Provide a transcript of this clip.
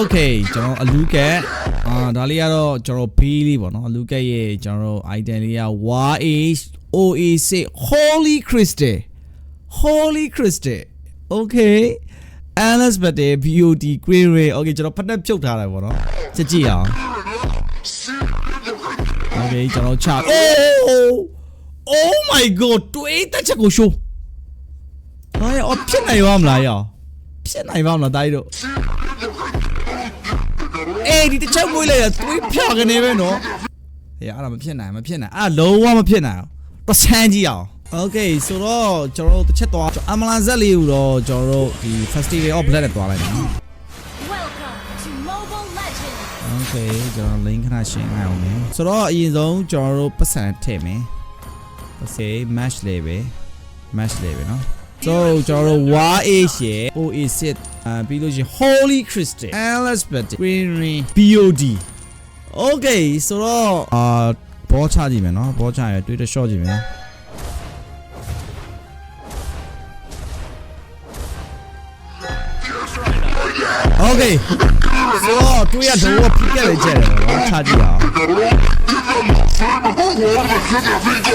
Okay ကျွန်တော်အလူကက်အာဒါလေးကတော့ကျွန်တော်ဘေးလေးပေါ့နော်အလူကက်ရဲ့ကျွန်တော် item လေးက YH OA6 Holy Crystal Holy Crystal Okay Alice Battle BOD Green Ray Okay ကျွန်တော်ဖတ်တက်ဖြုတ်ထားတယ်ပေါ့နော်ကြည့်ကြည့်အောင် Okay ကျွန်တော်ချ Oh Oh my god တွေးတက်ချက်ကိုရှိုးဟာရအဖြစ်နိုင်ပါမလားရဖြစ်နိုင်ပါမလားတာကြီးတို့အေး ဒီတစ်ချက်မွေးလိုက်ရသွေးဖြာကနေပဲနော်။အေးအဲ့ဒါမဖြစ်နိုင်မဖြစ်နိုင်အဲ့ဒါလုံးဝမဖြစ်နိုင်။ပစံကြီးအောင်။ Okay ဆိုတော့ကျွန်တော်တို့တစ်ချက်သွားအမလန်ဇက်လေးကိုတော့ကျွန်တော်တို့ဒီ Festival of Blood နဲ့သွားလိုက်မယ်နော်။ Okay ကျွန်တော် link ခဏရှင်းအောင်မယ်။ဆိုတော့အရင်ဆုံးကျွန်တော်တို့ပတ်စံထည့်မယ်။ Okay match level match level နော်။ So ကျွန်တော်တို့ WA ရှယ် OA 6အာပြီးလို့ရှိရင် Holy Crystal Alice Bat Green Ring BOD Okay ဆိုတော့အာဘောချကြည့်မယ်နော်ဘောချရတွေ့တဲ့ short ကြည့်မယ် Okay ဆိုတော့တွေ့ရတော့ဖိကက်လေကျတယ်နော်ချကြည့်အောင် Oh my god what the fuck